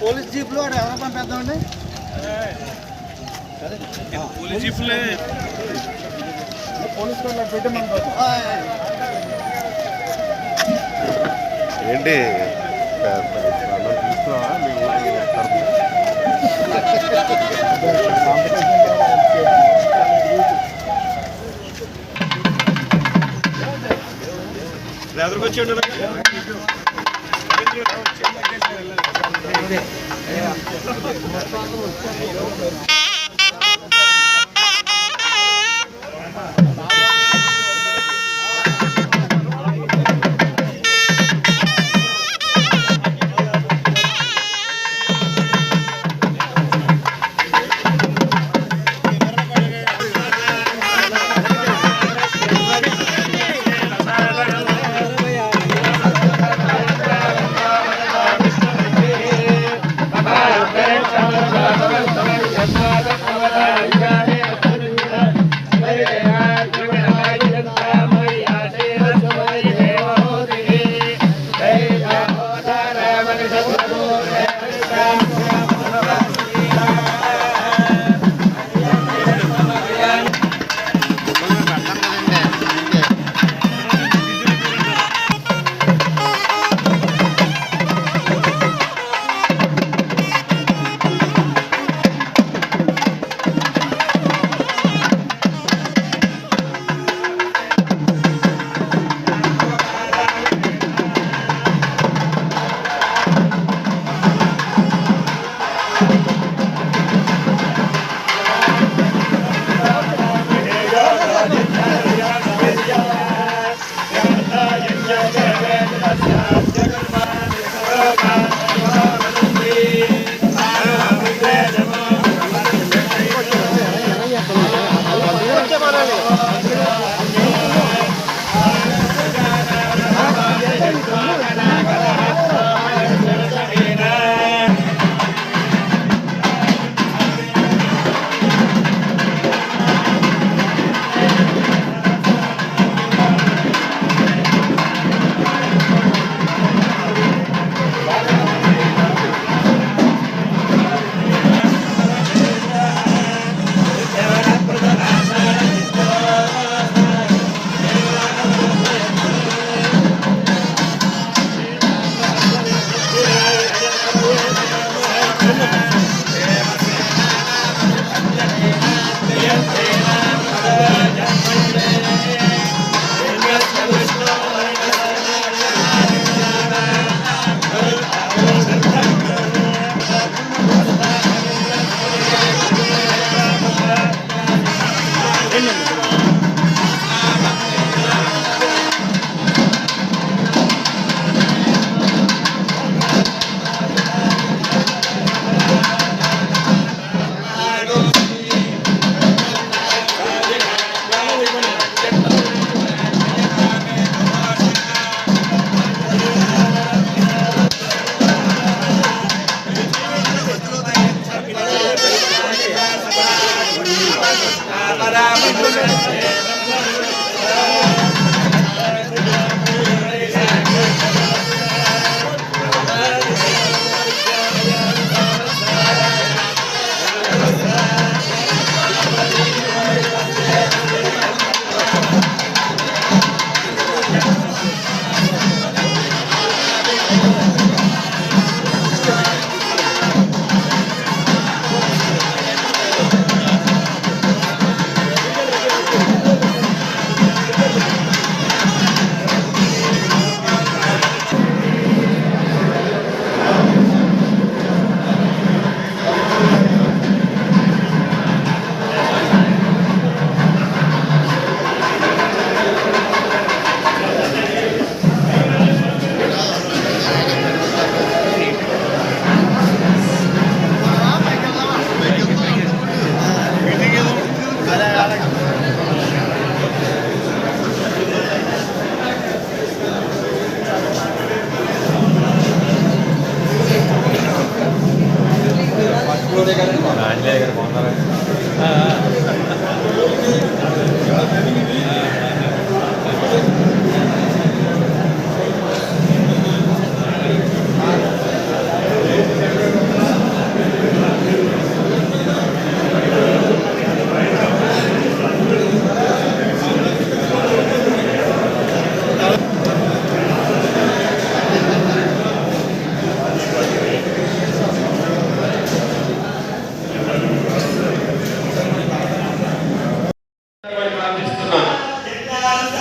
Police జీప్లో ఆడ ఎవరు పంపేద్దామండి? Police జీప్లే police వాళ్ళు పెట్టమని ఏంటి? ఎదురుకొచ్చిండు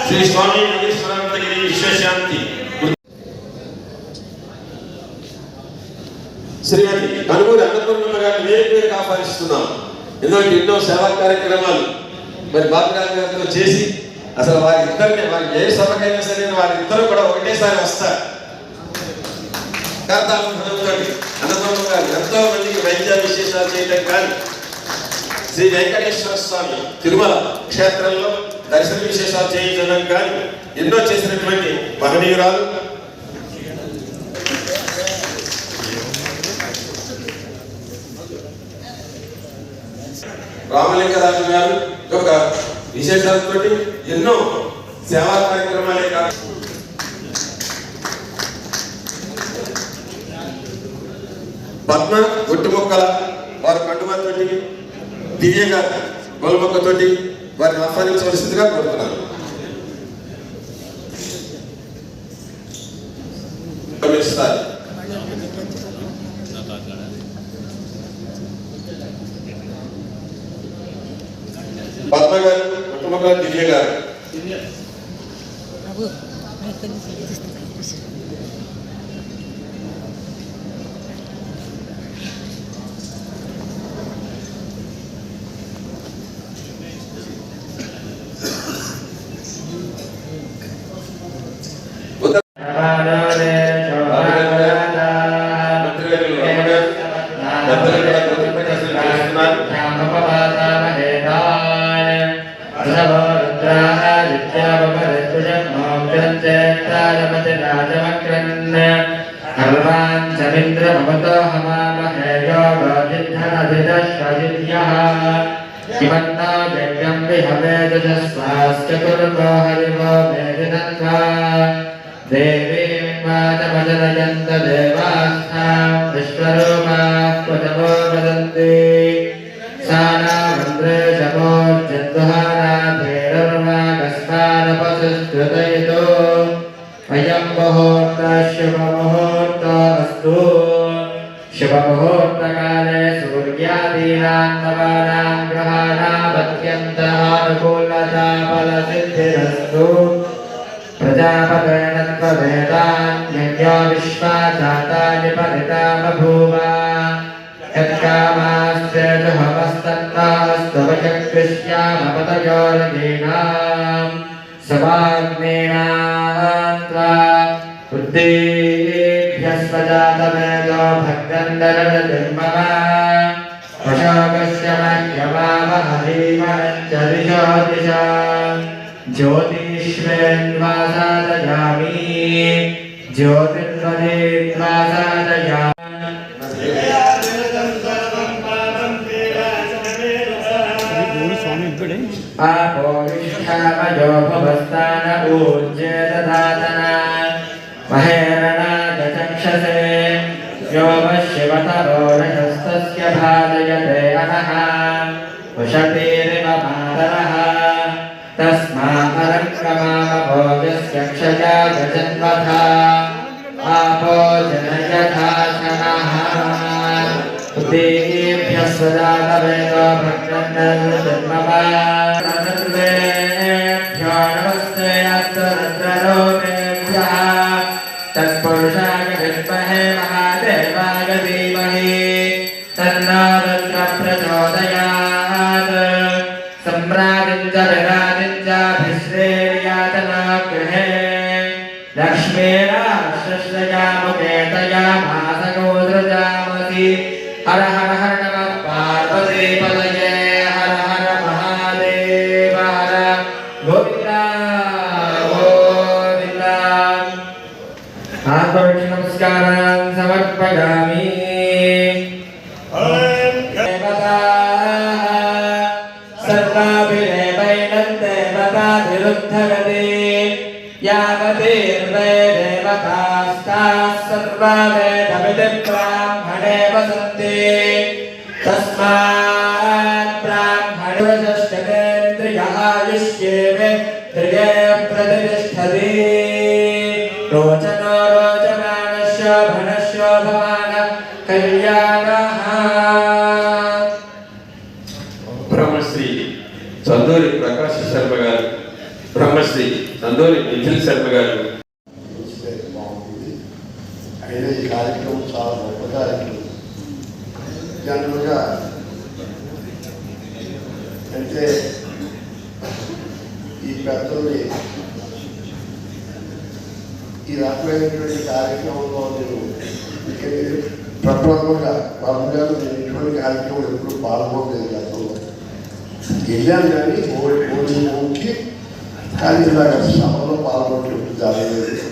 శ్రీ స్వామి యోగేశ్వరానందగిరి విశ్వశాంతి శ్రీమతి కనుగోలు అన్నపూర్ణమ్మ గారిని వేరు వేరుగా ఆహ్వానిస్తున్నాం ఎందుకంటే ఎన్నో సేవా కార్యక్రమాలు మరి బాబురాజు గారితో చేసి అసలు వారి ఇద్దరిని వారి ఏ సభకైనా సరే వారి ఇద్దరు కూడా ఒకటేసారి వస్తారు. కర్తాంతోటి అన్నపూర్ణమ్మ గారు ఎంతో మందికి వైద్య విశేషాలు చేయటం కానీ శ్రీ వెంకటేశ్వర స్వామి తిరుమల క్షేత్రంలో దర్శన విశేషాలు చేయించడం కానీ ఎన్నో చేసినటువంటి మహనీయురాలు. రామలింగరాజు గారు యొక్క విశేషాలతో ఎన్నో సేవా కార్యక్రమాలే కాదు పద్మ ఒట్టుముక్కల వారి కండుమతోటి దివ్యంగా గారు వారిని ఆహ్వానించవలసిందిగా కోరుతున్నాను గమనిస్తారు పద్మ గారు ఒట్టుముక్కల దివ్య గారు బాబు మైక్ తీస్తే ఉత్తర మంత్రివర్యులు రమణ గారు పెద్దలు కూడా కృతజ్ఞతలు చేస్తున్నారు चमक्रन् सर्वाञ्चमिन्द्रभवतो हवामहे योगोजिद्धनभिदश्वजिद्यः किमन्नो यज्ञम् विहवे दशस्वास्य कुरुतो हरिवो मेदिनत्वा देवीं वाचमजनयन्त देवास्थां विश्वरूपाः क्वचमो वदन्ति सा नामन्द्रे शमो जद्वहाराधेरुर्वागस्मानपशुश्रुतय अयम् मुहूर्तः शुभमुहूर्तोऽस्तु शुभमुहूर्तकाले सूर्यादीनां नवानां ग्रहाणामत्यन्तः फलसिद्धिरस्तु प्रजापतेन त्ववेदान्यज्ञो विश्वा जातानि परिता बभूव यत्कामाश्चेतुहवस्तन्नास्तवचकृष्यामपतयोर्गीणाम् समाग्नेनाम् त्वा तेभ्यः सजातवेदो भक्तन्दरमः ज्योतिष्वेन्वासादयामि ज्योतिर्वदेन्वासादयामि क्षया गजन्वथा आपो जनयथा शनः देहेभ्यः स्वजातवेदो भक्तन्दर्जन्मवानर्वेभ्यो देवतास्ताः सर्वा वेदमिति ब्राह्मणे वसन्ति तस्मात् ब्राह्मणश्चतेन्द्रिय आयुष्येवे त्रिये प्रतिष्ठति रोचनो रोचमानशोभनशोभमान कल्याणः బ్రహ్మశ్రీ చందూరి ప్రకాశ్ శర్మ గారు బ్రహ్మశ్రీ చందూరి నిఖిల్ శర్మ గారు వెళ్ళాను కానీ ఓడి ఓడి ఓకి కానీ ఇలాగ సభలో పాల్గొనడం జరగలేదు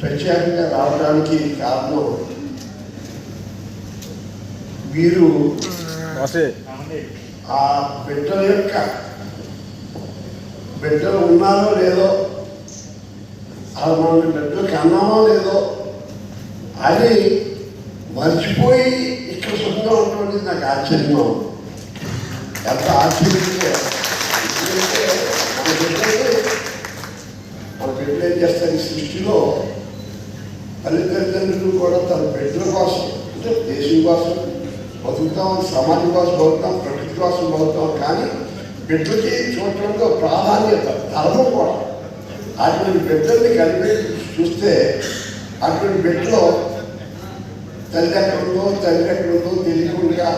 ప్రత్యేకంగా రావడానికి కారణం వీరు ఆ బిడ్డల యొక్క బిడ్డలు ఉన్నారో లేదో అలా మన బిడ్డలు కన్నామో లేదో అని మర్చిపోయి ఇక్కడ సుఖంగా ఉంటుంది నాకు ఆశ్చర్యంగా ఉంది. ఎంత ఆశ్చర్యంగా మన బిడ్డలు ఏం చేస్తారు ఈ సృష్టిలో తల్లిదండ్రులు కూడా తన బిడ్డల కోసం అంటే దేశం కోసం బతుకుతాం సమాజం కోసం బతుకుతాం ప్రకృతి కోసం బతుకుతాం కానీ బిడ్డలకి చూడటంలో ప్రాధాన్యత ధర్మం కూడా అటువంటి బిడ్డల్ని కలిపి చూస్తే అటువంటి బిడ్డలో తల్లి ఎక్కడుందో తల్లి ఎక్కడుందో తెలియకుండా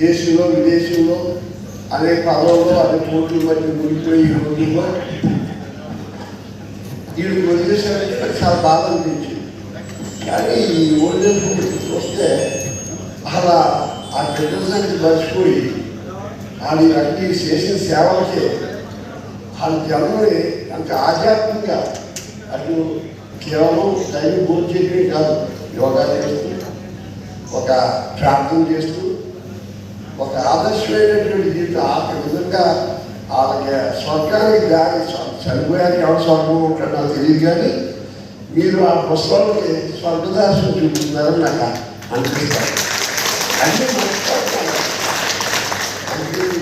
దేశంలో విదేశంలో అనేక పదవుల్లో అనేక కోట్ల మధ్య మునిగిపోయి ఈ రోజుల్లో వీళ్ళు వదిలేసారంటే నాకు చాలా బాధ అనిపించింది కానీ ఈ ఓల్డేజ్ చూస్తే అలా ఆ బిడ్డల సంగతి మర్చిపోయి వాళ్ళు అన్ని చేసిన సేవలకి వాళ్ళ జన్మని అంత ఆధ్యాత్మికంగా అటు కేవలం దైవ పూజ చేయడమే కాదు యోగా చేస్తూ ఒక ప్రార్థన చేస్తూ ఒక ఆదర్శమైనటువంటి జీవితం. ఆ విధంగా వాళ్ళకి స్వర్గానికి దారి చనిపోయానికి ఎవరు స్వర్గం ఉంటాడు నాకు తెలియదు కానీ మీరు ఆ పుస్తకాలకి స్వర్గదాసం చూపిస్తున్నారని నాకు అనిపిస్తారు అన్నీ మర్చిపోతాను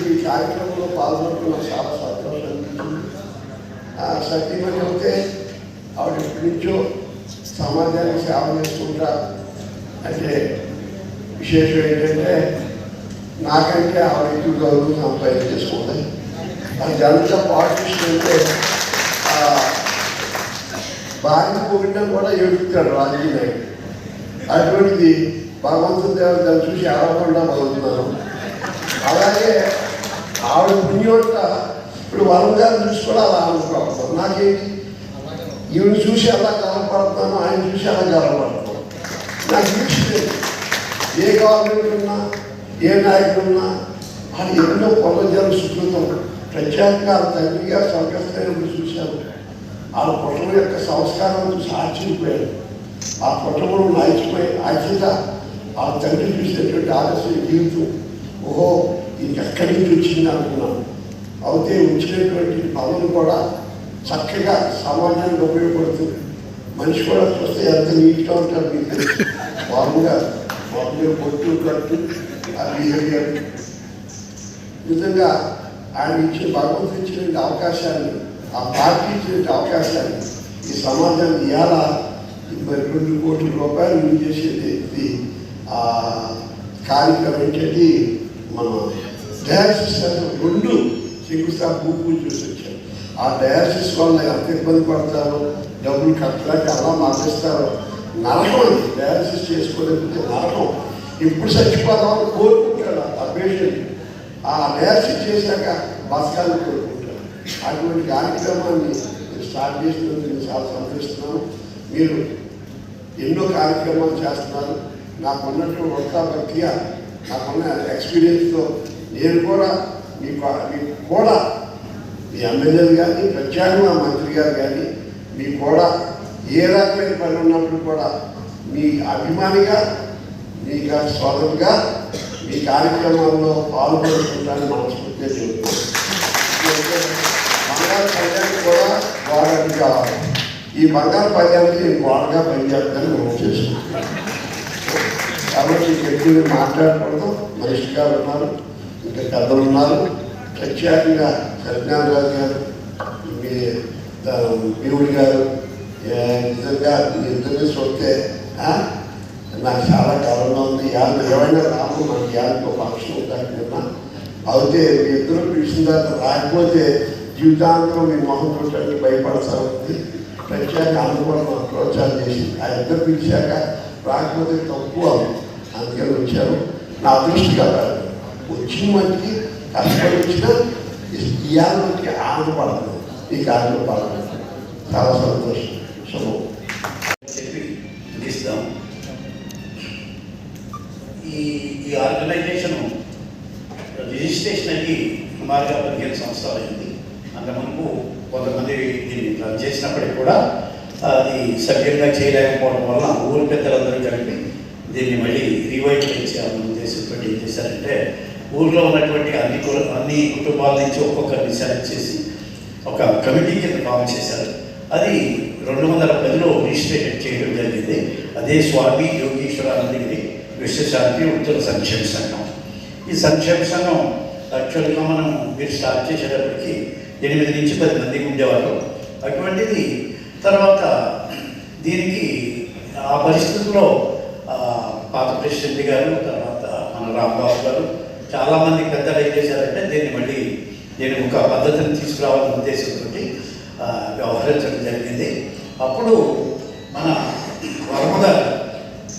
ఈ కార్యక్రమంలో పాల్గొనడం నాకు చాలా సంతోషం అనిపించింది ఆ సత్యమని అయితే ఆవిడ ఎప్పటి నుంచో సమాజానికి సేవ చేసుకుంటా అంటే విశేషం ఏంటంటే నాకంటే ఆవిడ ఎక్కువ గౌరవం సంపాదించేసుకుంది అది జనతా పాటిస్తూ అంటే ఆ, భార్య పోగొట్టడం కూడా ఏడుస్తాడు రాజకీయ నాయకుడు. అటువంటిది భగవంతుని దేవత దాన్ని చూసి ఆడకుండా బాగుతున్నాను అలాగే ఆవిడ పుణ్యోట ఇప్పుడు వరం గారిని చూసి కూడా అలా అనుకోవాలి నాకేంటి? ఈవిని చూసి అలా గర్వపడుతున్నాను ఆయన చూసి అలా గర్వపడుతున్నాను నాకు చూసి ఏ గవర్నమెంట్ ఉన్నా ఏ నాయకుడు అది ఎన్నో పొలజన సుకృతం. ప్రత్యేకంగా తండ్రిగా స్వర్గస్థైనప్పుడు చూశారు. ఆ కుటుంబం యొక్క సంస్కారం చూసి ఆశ్చర్యపోయారు. ఆ కుటుంబం నాయకుపోయి ఆశ్చర్య ఆ తండ్రి చూసినటువంటి ఆలస్య జీవితం ఓహో ఇది ఎక్కడి నుంచి వచ్చింది అనుకున్నాను. అయితే వచ్చినటువంటి పనులు కూడా చక్కగా సమాజానికి ఉపయోగపడుతుంది. మనిషి కూడా చూస్తే ఎంత నీట్గా ఉంటారు మీకు తెలుసు. మామూలుగా మామూలుగా పొట్టు కట్టు ఆ బిహేవియర్ నిజంగా ఆయన ఇచ్చిన భగవంతుడు ఇచ్చినటువంటి అవకాశాన్ని ఆ పార్టీ ఇచ్చినటువంటి అవకాశాన్ని ఈ సమాజాన్ని ఇవ్వాలా మరి రెండు కోట్ల రూపాయలు విలువ చేసేది ఇది ఆ కార్యక్రమం ఏంటంటే మన డయాలసిస్ రెండు శంకుస్థాపన భూ చూసి వచ్చారు ఆ డయాలసిస్ వల్ల ఎంత ఇబ్బంది పడతారో డబ్బులు కట్టలేక అలా మార్చేస్తారో నరకం డయాలసిస్ చేసుకోలేకపోతే నరకం. ఇప్పుడు చచ్చిపోదామని కోరుకుంటాడు ఆ పేషెంట్ ఆ నేర్చి చేశాక బతకాలని కోరుకుంటాడు అటువంటి కార్యక్రమాన్ని స్టార్ట్ చేసినందుకు నేను చాలా సంతోషిస్తున్నాను. మీరు ఎన్నో కార్యక్రమాలు చేస్తున్నారు. నాకున్నటువంటి వృత్తా ప్రక్రియ నాకున్న ఎక్స్పీరియన్స్తో నేను కూడా మీకు మీకు కూడా మీ ఎమ్మెల్యేలు కానీ ప్రత్యేకంగా మంత్రి గారు కానీ మీకు కూడా ఏ రకమైన పని ఉన్నప్పుడు కూడా మీ అభిమానిగా మీ స్వాగతంగా మీ ఈ కార్యక్రమాల్లో పాల్గొనుకుంటాను మనస్ఫూర్తిగా బంగారు పద్యానికి కూడా వాడని కావాలి ఈ బంగారు పద్యానికి నేను వాడగా పనిచేస్తానని మనం చేసుకుంటాను కాబట్టి ఎక్కువ మాట్లాడకూడదు. మనిషి గారు ఉన్నారు ఇంకా పెద్దలు ఉన్నారు. ప్రత్యేకంగా సత్యనారాయణ గారు మీ దేవుడి గారు ఏ, నిజంగా మీ ఇద్దరిని చూస్తే నాకు చాలా కాలంలో ఉంది. యాభై ఏమైనా రాము నాకు యాభై ఫంక్షన్ ఉంటాను అయితే మీ ఇద్దరు పిలిచిన తర్వాత రాకపోతే జీవితాంతం మీ మొహం చూడటానికి భయపడతా ఉంది ప్రత్యేక అనుకోవడం ప్రోత్సాహం చేసి ఆ ఇద్దరు పిలిచాక రాకపోతే తక్కువ అందుకని వచ్చారు. నా అదృష్టి కదా వచ్చిన మనకి కష్టపడి వచ్చిన ఇవాళ మనకి ఆనందపడదు ఈ కార్యక్రమం చాలా సంతోషం. శుభం చెప్పి ముగిస్తాం ఈ ఆర్గనైజేషన్ రిజిస్ట్రేషన్ అయ్యి సుమారుగా పదిహేను సంవత్సరాలు అయింది. అంత కొంతమంది దీన్ని రన్ చేసినప్పటికి కూడా అది సభ్యంగా చేయలేకపోవడం వల్ల ఊరి పెద్దలందరూ కలిపి దీన్ని మళ్ళీ రివైవ్ చేయాలని ఉద్దేశంతో ఏం చేశారంటే ఊర్లో ఉన్నటువంటి అన్ని కుల- అన్ని కుటుంబాల నుంచి ఒక్కొక్కరిని సెలెక్ట్ చేసి ఒక కమిటీ కింద ఫామ్ చేశారు. అది రెండు వందల పదిలో రిజిస్ట్రేషన్ చేయడం జరిగింది. అదే స్వామి యోగీశ్వరానందగిరి విశ్వశాంతి ఉత్తర సంక్షేమ సంఘం ఈ సంక్షేమ సంఘం యాక్చువల్గా మనం మీరు స్టార్ట్ చేసేటప్పటికి ఎనిమిది నుంచి పది మంది ఉండేవారు అటువంటిది తర్వాత దీనికి ఆ పరిస్థితుల్లో పాత ప్రెసిడెంట్ గారు తర్వాత మన రాంబాబు గారు చాలామంది పెద్దలు ఏం చేశారంటే దీన్ని మళ్ళీ నేను ఒక పద్ధతిని తీసుకురావాలనే ఉద్దేశంతో వ్యవహరించడం జరిగింది. అప్పుడు మన వర్మ గారు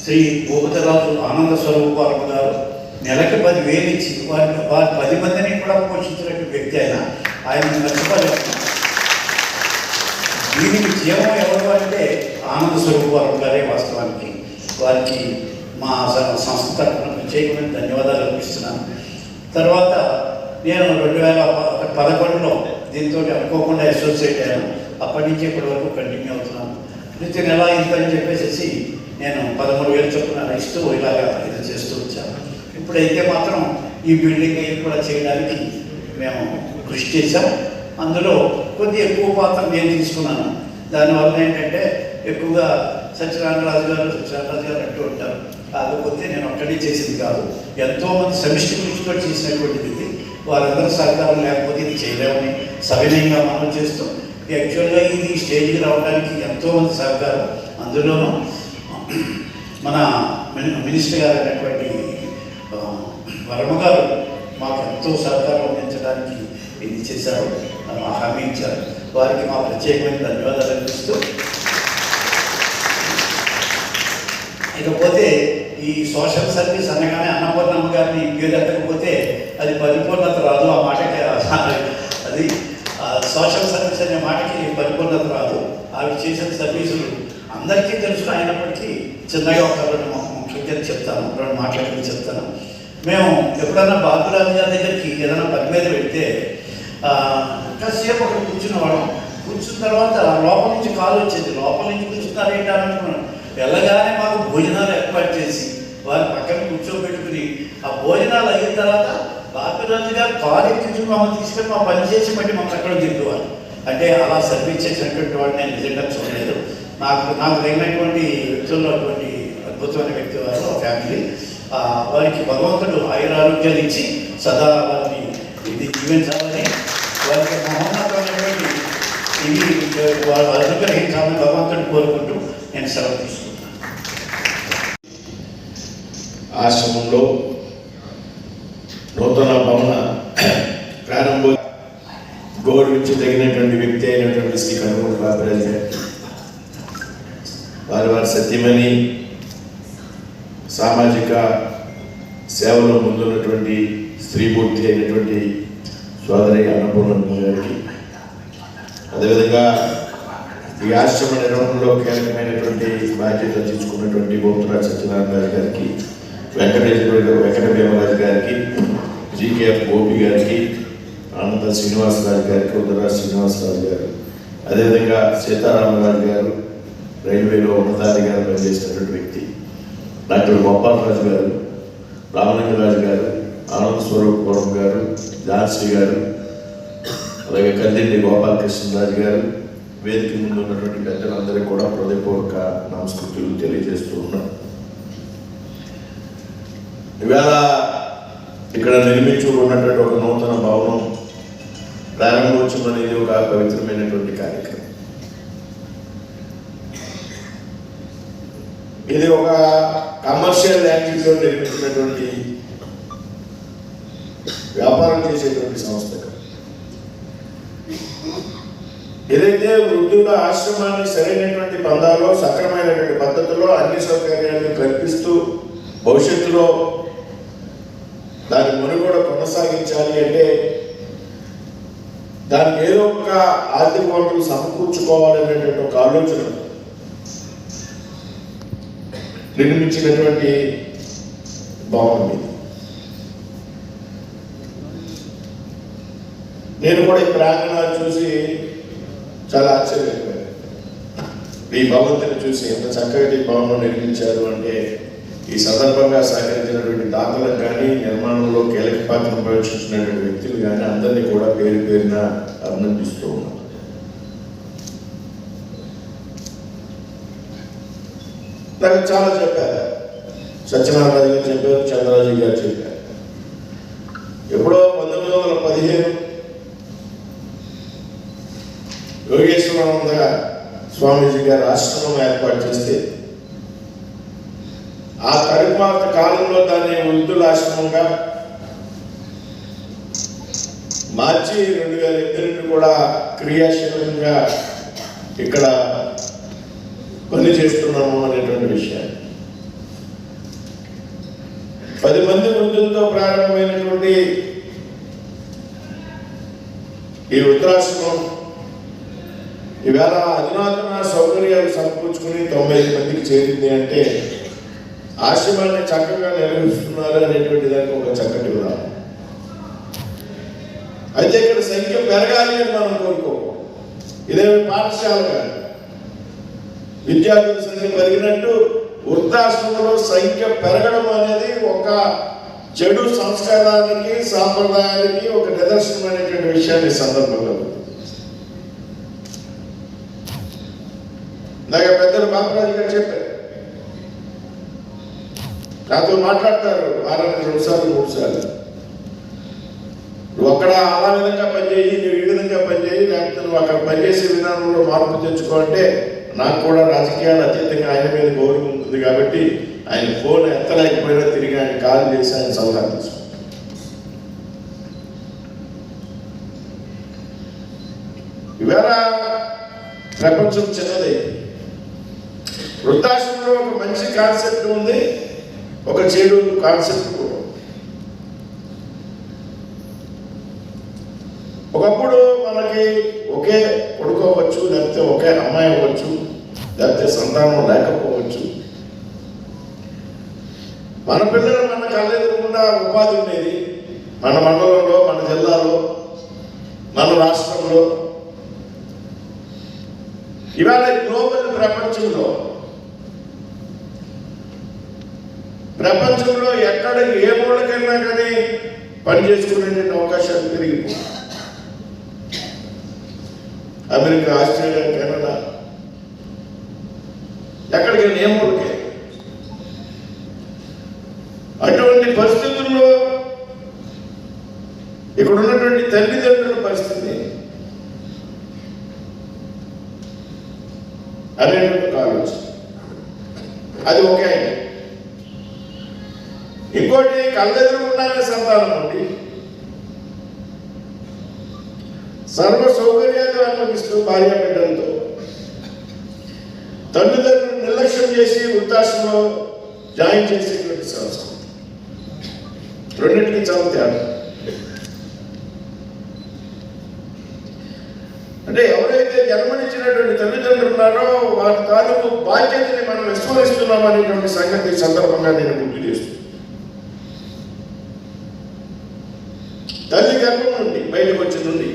శ్రీ భూపతిరాజు ఆనంద స్వరూప గారు నెలకి పది వేలు ఇచ్చి వారి వారి పది మందిని కూడా పోషించినటువంటి వ్యక్తి ఆయన. ఆయన మర్చిపోలేదు దీనికి జీవం ఎవరు అంటే ఆనంద స్వరూప గారే వాస్తవానికి. వారికి మా స- సంస్థ తరఫున ప్రత్యేకమైన ధన్యవాదాలు అర్పిస్తున్నాను. తర్వాత నేను రెండు వేల పదకొండులో దీంతో అనుకోకుండా అసోసియేట్ అయ్యాను. అప్పటి నుంచి ఇప్పటి వరకు కంటిన్యూ అవుతున్నాను. ప్రతి నెల ఇంత అని చెప్పేసి నేను పదమూడు వేలు చొప్పున ఇస్తూ ఇలాగా ఇది చేస్తూ వచ్చాను. ఇప్పుడైతే మాత్రం ఈ బిల్డింగ్ అయ్యి కూడా చేయడానికి మేము కృషి చేశాం. అందులో కొద్ది ఎక్కువ పాత్ర నేను తీసుకున్నాను. దానివల్ల ఏంటంటే ఎక్కువగా సత్యనారాయణరాజు గారు సత్యనారాయణరాజు గారు అంటూ ఉంటారు కాకపోతే నేను ఒక్కడే చేసింది కాదు. ఎంతోమంది సమిష్టి కృషితో చేసినటువంటిది ఇది. వారందరూ సహకారం లేకపోతే ఇది చేయలేమని సవినయంగా మనం చేస్తూ యాక్చువల్గా ఇది స్టేజ్కి రావడానికి ఎంతోమంది సహకారం అందులోనూ మన మినిస్టర్ గారు అయినటువంటి ఆ, వర్మ గారు మాకు ఎంతో సహకారం అందించడానికి ఇది చేశారు హామీ ఇచ్చారు. వారికి మా ప్రత్యేకమైన ధన్యవాదాలు అనిపిస్తూ ఇకపోతే ఈ సోషల్ సర్వీస్ అనగానే అన్నపూర్ణమ్మ గారిని పేరు అది పరిపూర్ణత రాదు ఆ మాటకి అది సోషల్ సర్వీస్ అనే మాటకి పరిపూర్ణత రాదు. అవి చేసిన సర్వీసులు అందరికీ తెలుసు అయినప్పటికీ చిన్నగా ఒక రెండు ముఖ్యంగా చెప్తాను రెండు మాట్లాడి చెప్తాను. మేము ఎప్పుడైనా బాబురాజు గారి దగ్గరికి ఏదైనా పని మీద వెళ్తే కాసేపు అక్కడ కూర్చున్నవాళ్ళం కూర్చున్న తర్వాత లోపల నుంచి కాల్ వచ్చేది. లోపల నుంచి కూర్చున్నారు ఏంటి అని అనుకున్నాను వెళ్ళగానే మాకు భోజనాలు ఏర్పాటు చేసి వారి పక్కన కూర్చోబెట్టుకుని ఆ భోజనాలు అయిన తర్వాత బాపిరాజు గారు కారు ఎక్కించుకుని మమ్మల్ని తీసుకొని మా పని చేసి బట్టి మమ్మల్ని అక్కడ దిద్దువారు అంటే అలా సర్వీస్ చేసినటువంటి వాడిని నేను నిజంగా చూడలేదు. నాకు నాకు తగినటువంటి వ్యక్తుల్లో అటువంటి అద్భుతమైన వ్యక్తి వారు ఫ్యామిలీ. వారికి భగవంతుడు ఆయురారోగ్యాలు ఇచ్చి సదా వారిని ఇది జీవించాలని వారికి మహోన్నతమైనటువంటి ఇది వారు అనుగ్రహించాలని భగవంతుడు కోరుకుంటూ నేను సెలవు తీసుకుంటాను ఆశ్రమంలో నూతన భవన ప్రారంభ గౌరవించదగినటువంటి వ్యక్తి అయినటువంటి శ్రీ కనుమూరి బాబరాజు గారు. వారి వారి సత్యమని సామాజిక సేవలో ముందున్నటువంటి స్త్రీమూర్తి అయినటువంటి సోదరి అన్నపూర్ణ గారికి. అదేవిధంగా ఈ ఆశ్రమ నిర్వహణలో కీలకమైనటువంటి బాధ్యత తీసుకున్నటువంటి గోపురాజ్ సత్యనారాయణ రాజు గారికి వెంకటేశ్వర వెంకట భీమరాజు గారికి జీకేఎఫ్ గోపి గారికి ఆనంద శ్రీనివాసరాజు గారికి ఉదరా శ్రీనివాసరాజు గారు. అదేవిధంగా సీతారామరాజు గారు రైల్వేలో ఉన్నతాధికారులు పనిచేసినటువంటి వ్యక్తి డాక్టర్ గోపాలరాజు గారు రామలింగరాజు గారు ఆనంద్ స్వరూప్ గౌరవ్ గారు ఝాన్సీ గారు అలాగే కందిండి గోపాలకృష్ణరాజు గారు వేదిక ముందు ఉన్నటువంటి పెద్దలందరికీ కూడా హృదయపూర్వక నమస్కృతులు తెలియజేస్తూ ఉన్నాం. ఇవాళ ఇక్కడ నిర్మించుకున్నటువంటి ఒక నూతన భవనం ప్రారంభోత్సవం అనేది ఒక పవిత్రమైనటువంటి కార్యక్రమం. ఇది ఒక కమర్షియల్ యాక్టివిటీలో నేర్పించినటువంటి వ్యాపారం చేసేటువంటి సంస్థ. ఏదైతే వృద్ధుల ఆశ్రమాన్ని సరైనటువంటి పందాలో సక్రమైనటువంటి పద్ధతిలో అన్ని సౌకర్యాలను కల్పిస్తూ భవిష్యత్తులో దాని మనుగోడ కొనసాగించాలి అంటే దానికి ఏదో ఒక ఆర్థిక వనరులు సమకూర్చుకోవాలనేటువంటి ఒక ఆలోచన. నిర్మించినటువంటి భవనం ఇది నేను కూడా ఈ ప్రాంగణాలు చూసి చాలా ఆశ్చర్యపోయాను. ఈ భవంతిని చూసి ఎంత చక్కగా ఈ భవనం నిర్మించారు అంటే ఈ సందర్భంగా సహకరించినటువంటి దాతలకు కానీ నిర్మాణంలో కీలక పాత్ర ప్రవేశించినటువంటి వ్యక్తులు కానీ అందరినీ కూడా పేరు పేరున అభినందిస్తూ ఉన్నాం. నాకు చాలా చెప్పారు. సత్యనారాయణ గారు చెప్పారు చంద్రరాజు గారు చెప్పారు. ఎప్పుడో పంతొమ్మిది వందల పదిహేను యోగేశ్వరానంద స్వామీజీ గారు ఆశ్రమం ఏర్పాటు చేస్తే ఆ తరువాత కాలంలో దాన్ని వృద్ధుల ఆశ్రమంగా మార్చి రెండు వేల ఎనిమిది కూడా క్రియాశీలంగా ఇక్కడ పని చేస్తున్నాము అనేటువంటి విషయాన్ని పది మంది వృద్ధులతో ప్రారంభమైనటువంటి ఈ వృద్ధాశ్రమం ఈవేళ అధునాతన సౌకర్యాలు సమకూర్చుకుని తొంభై ఐదు మందికి చేరింది అంటే ఆశ్రమాన్ని చక్కగా నిర్వహిస్తున్నారు అనేటువంటి దానికి ఒక చక్కటి ఉదాహరణ. అయితే ఇక్కడ సంఖ్య పెరగాలి అని మనం కోరుకో ఇదేమి పాఠశాల కాదు విద్యార్థుల సంఖ్య పెరిగినట్టు వృద్ధాశ్రమంలో సంఖ్య పెరగడం అనేది ఒక చెడు సంస్కారానికి సాంప్రదాయానికి ఒక నిదర్శనమైనటువంటి విషయాన్ని ఈ ఇందాక పెద్దలు బాపరాజు గారు చెప్పారు. నాతో మాట్లాడతారు వారానికి రెండు సార్లు మూడు సార్లు. నువ్వు అక్కడ అలా విధంగా పనిచేయి నువ్వు ఈ విధంగా పనిచేయి లేకపోతే నువ్వు అక్కడ పనిచేసే విధానంలో మార్పు తెచ్చుకో అంటే నాకు కూడా రాజకీయాలు అతీతంగా ఆయన మీద గౌరవం ఉంటుంది కాబట్టి ఆయన ఫోన్ ఎత్తలేకపోయినా తిరిగి ఆయన కాల్ చేసి ఆయన సలహా తీసుకుంటాను. ఇవాళ ప్రపంచం చిన్నది వృద్ధాశ్రమంలో ఒక మంచి కాన్సెప్ట్ ఉంది ఒక చెడు కాన్సెప్ట్ కూడా ఒకప్పుడు మనకి ఒకే కొడుకు అవ్వచ్చు లేకపోతే ఒకే అమ్మాయి అవ్వచ్చు లేకపోతే సంతానం లేకపోవచ్చు. మన పిల్లలు మన కళ్ళెదురకుండా ఉపాధి ఉండేది. మన మండలంలో మన జిల్లాలో మన రాష్ట్రంలో. ఇవాళ గ్లోబల్ ప్రపంచంలో ప్రపంచంలో ఎక్కడ ఏ మూలకైనా కానీ పని చేసుకునే అవకాశాలు పెరిగిపోయి అమెరికా ఆస్ట్రేలియా కెనడా. ఎక్కడికి ఏ మూలకే అటువంటి పరిస్థితుల్లో ఇక్కడ ఉన్నటువంటి తల్లిదండ్రుల పరిస్థితి అనేటువంటి ఆలోచన అది ఒకే ఇంకోటి కళ్ళెదురుకున్నానే సంతానం అండి సర్వ సౌకర్యాలు అనుభవిస్తూ భార్య బిడ్డలతో. తల్లిదండ్రులు నిర్లక్ష్యం చేసి వృద్ధాశ్రమంలో జాయిన్ చేసేటువంటి సంస్థ. రెండింటికి చాలా తేడా. అంటే ఎవరైతే జన్మనిచ్చినటువంటి తల్లిదండ్రులు ఉన్నారో వారి తాలూకు బాధ్యతని మనం విస్మరిస్తున్నాం అనేటువంటి సంగతి సందర్భంగా నేను గుర్తు చేస్తున్నాను తల్లి గర్భం నుండి బయటకు వచ్చి నుండి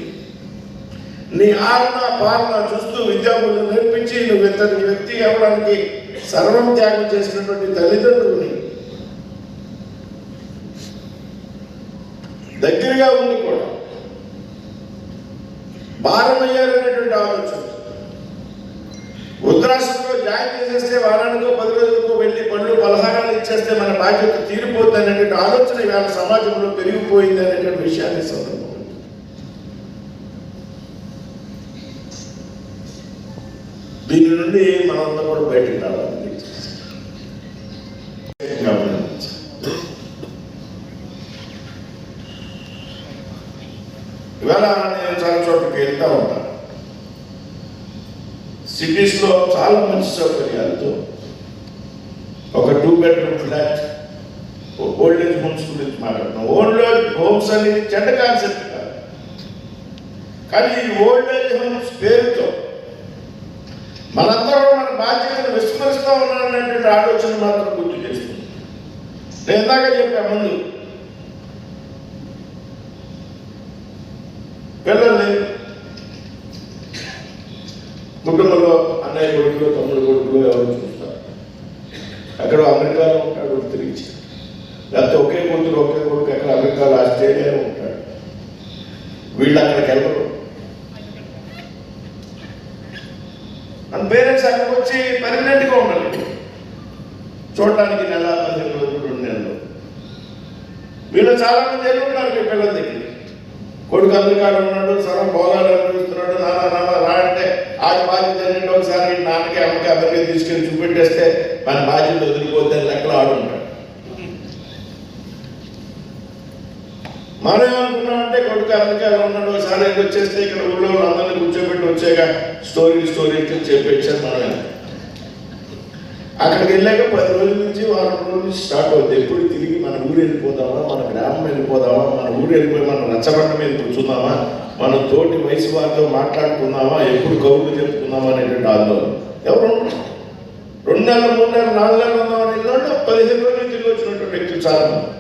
నీ ఆలన పాలన చూస్తూ విద్యాబుద్ధులు నేర్పించి నువ్వు ఇంతటి వ్యక్తి అవ్వడానికి సర్వం త్యాగం చేసినటువంటి తల్లిదండ్రుల్ని దగ్గరగా ఉంది కూడా భారమయ్యారనేటువంటి ఆలోచన. వృద్ధాశ్రమంలో జాయిన్ చేసేస్తే వారానికో పది రోజులకో వెళ్ళి పళ్ళు పలహారాలు ఇచ్చేస్తే మన బాధ్యత తీరిపోతుంది అనేటువంటి ఆలోచన ఇవాళ సమాజంలో పెరిగిపోయింది అనేటువంటి విషయాన్ని సందర్భం. దీని నుండి మనంతా కూడా బయటకు రావాలి. ఇవాళ నేను చాలా చోట్లకి వెళ్తా ఉంటాను సిటీస్లో చాలా మంచి సౌకర్యాలతో ఒక two bedroom flat old age homes గురించి మాట్లాడుతున్నాం. ఓల్డ్ ఏజ్ హోమ్స్ అనేది చెడ్డ కాన్సెప్ట్ కాదు. కానీ ఈ ఓల్డ్ ఏజ్ హోమ్స్ పేరుతో మనందరూ మన బాధ్యతను విస్మరిస్తూ ఉన్నామనేటువంటి ఆలోచన మాత్రం గుర్తు చేస్తుంది. నేను ఇందాక చెప్పా ముందు. పిల్లల్ని కుటుంబంలో అన్నయ్య కొడుకులు తమ్ముడు కొడుకులు ఎవరు చూస్తారు? అక్కడ అమెరికాలో ఉంటాడు తిరిగి లేకపోతే ఒకే కూతురు ఒకే కొడుకు అక్కడ అమెరికాలో ఆస్ట్రేలియాలో ఉంటాడు వీళ్ళు అక్కడికి వెళ్ళరు మన పేరెంట్స్ అక్కడికి వచ్చి పర్మనెంట్గా ఉండాలి చూడటానికి నెల పదిహేను రోజులు రెండు నెలలు వీళ్ళు చాలా మంది వెళ్ళి ఉన్నారు మీ పిల్లల దగ్గర కొడుకు అమెరికాలో కోసం సరం అనుభవిస్తున్నాడు నాన్న నాన్న రా అంటే ఆ బాధ్యత ఏంటంటే ఒకసారి నాన్నకి అమ్మకి అందరికీ తీసుకెళ్ళి చూపెట్టేస్తే మన బాధ్యత వదిలిపోతే లెక్కలు ఆడుంటాడు మనం ఏమనుకున్నామంటే కొడుకు అందుకే ఉన్నాడు ఒకసారి వచ్చేస్తే ఇక్కడ ఊళ్ళో ఉన్న అందరిని కూర్చోబెట్టి వచ్చాక స్టోరీ స్టోరీ చెప్పేచ్చారు మనం అక్కడికి వెళ్ళాక పది రోజుల నుంచి వారం రోజుల నుంచి స్టార్ట్ అవుతుంది ఎప్పుడు తిరిగి మన ఊరు వెళ్ళిపోదామా మన వెళ్ళిపోదామా? మన ఊరు వెళ్ళిపోయి మన రచ్చబండ మీద కూర్చుందామా? మన తోటి వయసు వారితో మాట్లాడుకుందామా? ఎప్పుడు కౌరులు చెప్పుకుందామా అనేటువంటి ఆందోళన ఎవరు రెండు నెలలు మూడు నెలలు నాలుగు నెలలు ఉందామని వెళ్ళినట్టు పదిహేను రోజుల నుంచి వచ్చినటువంటి వ్యక్తులు చాలా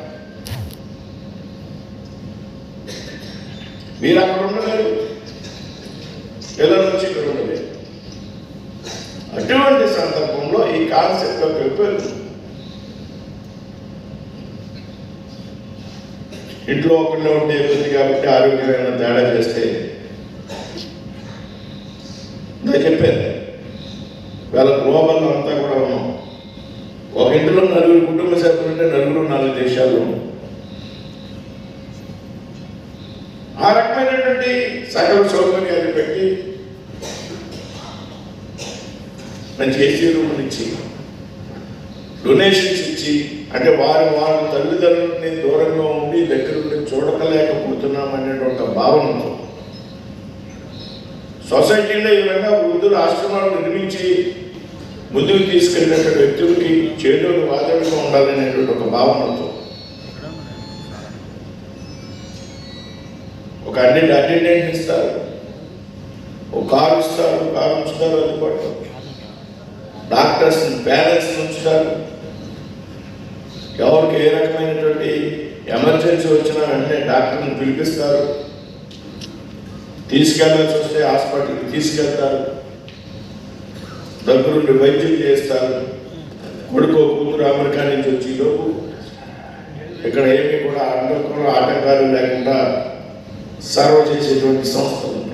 మీరు అక్కడ ఉండలేరు. పిల్లల నుంచి ఇక్కడ ఉండలేరు. అటువంటి సందర్భంలో ఈ కాన్సెప్ట్ యొక్క ఇంట్లో ఒకళ్ళే ఉంటే ఇబ్బంది కాబట్టి ఆరోగ్యమైన తేడా చేస్తే నేను చెప్పాను. వాళ్ళ గ్లోబల్ అంతా కూడా ఉన్నాం. ఒక ఇంటిలో నలుగురు కుటుంబ సభ్యులు ఉంటే నలుగురు నాలుగు దేశాలు ఆ రకమైనటువంటి సకల సౌకర్యాలు పెట్టి మంచి ఏసీ రూములు ఇచ్చి డొనేషన్స్ ఇచ్చి అంటే వారు వారు తల్లిదండ్రులని దూరంగా ఉండి దగ్గర ఉండి అనేటువంటి భావనతో సొసైటీలో ఈ విధంగా వృద్ధులు ఆశ్రమాలు నిర్మించి ముందుకు తీసుకెళ్ళినటువంటి వ్యక్తులకి చేతులు వాదనగా ఉండాలనేటువంటి ఒక భావనతో ఒక అన్ని అటెండెంట్ ఇస్తారు ఒక కారు ఇస్తారు కారు ఉంచుతారు అందుబాటులో డాక్టర్స్ పేరెంట్స్ ఉంచుతారు. ఎవరికి ఏ రకమైనటువంటి ఎమర్జెన్సీ వచ్చినా వెంటనే డాక్టర్ని పిలిపిస్తారు. తీసుకెళ్ళాల్సి వస్తే హాస్పిటల్కి తీసుకెళ్తారు. దగ్గరుండి వైద్యం చేస్తారు. కొడుకు కూతురు అమెరికా నుంచి వచ్చి లోపు ఇక్కడ ఏమీ కూడా అడ్డంకులు ఆటంకాలు లేకుండా సర్వ్ చేసేటువంటి సంస్థలు.